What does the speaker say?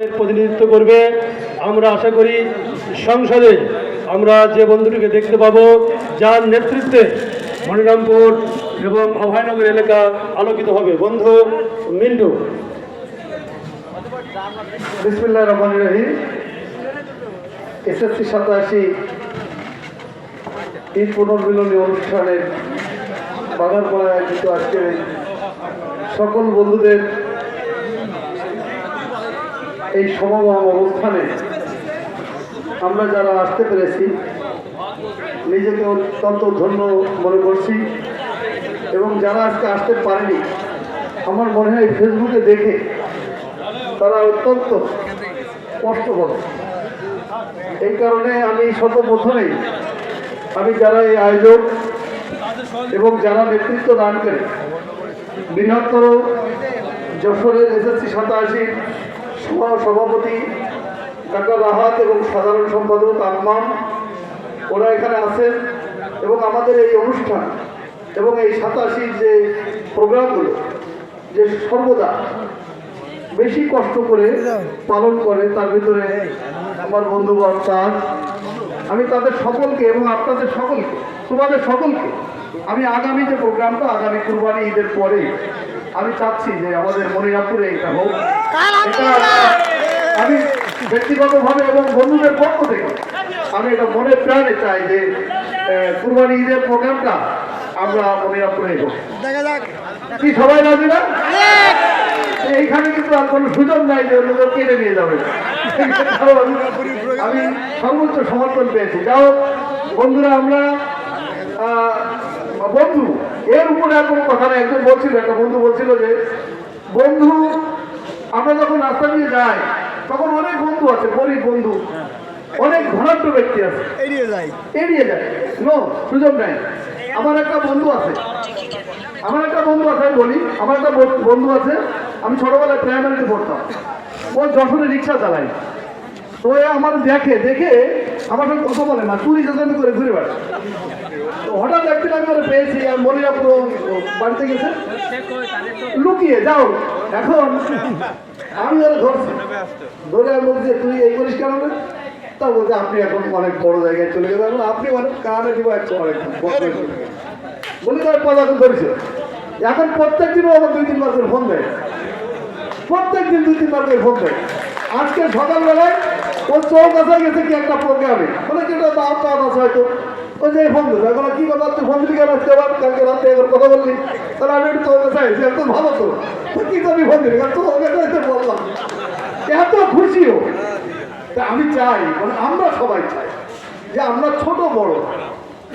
প্রতিনিধিত্ব করবে। আমরা আশা করি সংসদে আমরা যে বন্ধুটিকে দেখতে পাবো, যার নেতৃত্বে মনিরামপুর এবং অভয়নগর এলাকা আলোকিত হবে। বন্ধু মিন্টু। বিসমুল্লাহ রহমান রহিম। এসএসসি সাতাশি ঈদ পুনর্মিলনী অনুষ্ঠানের বাগানপাড়ায় আয়োজিত আজকের সকল বন্ধুদের এই সমাগম অবস্থানে আমরা যারা আসতে পেরেছি, নিজেকে অত্যন্ত ধন্য মনে করছি এবং যারা আজকে আসতে পারেনি, আমার মনে হয় ফেসবুকে দেখে তারা অত্যন্ত কষ্ট করে। এই কারণে আমি সর্বপ্রথমেই আমি যারা এই আয়োজক এবং যারা নেতৃত্ব দান করে, বৃহত্তর যশোরের এসএসসি সাতাশি সভাপতি ডাক্তার রাহাত এবং সাধারণ সম্পাদক আকমাম ওরা এখানে আছেন এবং আমাদের এই অনুষ্ঠান এবং এই সাতাশির যে প্রোগ্রামগুলো, যে সর্বদা বেশি কষ্ট করে পালন করে, তার ভিতরে আমার বন্ধুগণ তার, আমি তাদের সকলকে এবং আপনাদের সকলকে, তোমাদের সকলকে আমি আগামী যে প্রোগ্রামটা, আগামী কুরবানি ঈদের পরে আমি চাচ্ছি যে আমাদের মনিরামপুরে এটা হোক। এটা আমি ব্যক্তিগতভাবে এবং বন্ধুদের পক্ষ থেকে আমি এটা মনে প্রাণে চাই যে কুরবানি ঈদের প্রোগ্রামটা আমরা মনিরামপুরে হোক। কি সবাই রাজি না? এইখানে কিন্তু আর কোনো সুযোগ নাই যে অন্যদের কেড়ে নিয়ে যাবে। আমি সর্বোচ্চ সমর্থন পেয়েছি। যাও বন্ধুরা আমরা বন্ধু এর উপরে আর কোনো কথা নেই। একজন বলছিল একটা বন্ধু বলছিল যে বন্ধু আমরা যখন রাস্তা দিয়ে যাই তখন অনেক বন্ধু আছে গরিব বন্ধু। অনেক ধনাঢ্য ব্যক্তি আছে। এড়িয়ে যায় এড়িয়ে যায় নো সুযোগ নাই। আমার একটা বন্ধু আছে। আমার একটা বন্ধু আছে আমি বলি আমার একটা বন্ধু- বন্ধু আছে আমি ছোটবেলায় প্রাইমারিতে পড়তাম। ও যশোরে রিক্সা চালাই তো আমার দেখে দেখে আমার সঙ্গে কথা বলে না, চুরি চাচামি করে ঘুরে বেড়ায়। তো হঠাৎ একদিন আমি ওরা পেয়েছি, আর মনিরা পুরো বাড়িতে গেছে। লুকিয়ে, যাও। এখন আমি ওরা ধরছি। ধরে আমি বলছি, তুই এই করিস কেন রে? তা বলছে, আপনি এখন অনেক বড় জায়গায় চলে গেছেন আপনি অনেক কানে দিব অনেক। বলি তার পদার্থ ধরেছে এখন প্রত্যেক দিনও আমার দুই তিনবার করে ফোন দেয়। প্রত্যেক দিন দুই তিনবার করে ফোন দেয়। আজকে সকালবেলায় ও চৌকাছায় গেছে কি একটা প্রোগ্রামে বলে, কি ওটা দাম আছে হয়তো। ওই যে ফোন এখন কি কথা তুই ফোন দিলি কালকে রাতে একবার কথা বললি? তাহলে আমি একটু ভালো তো। কি করবি ফোন দিলি? কারণ চৌকাছায় এসে বললাম। এত খুশিও তা আমি চাই মানে আমরা সবাই চাই যে আমরা ছোট বড়।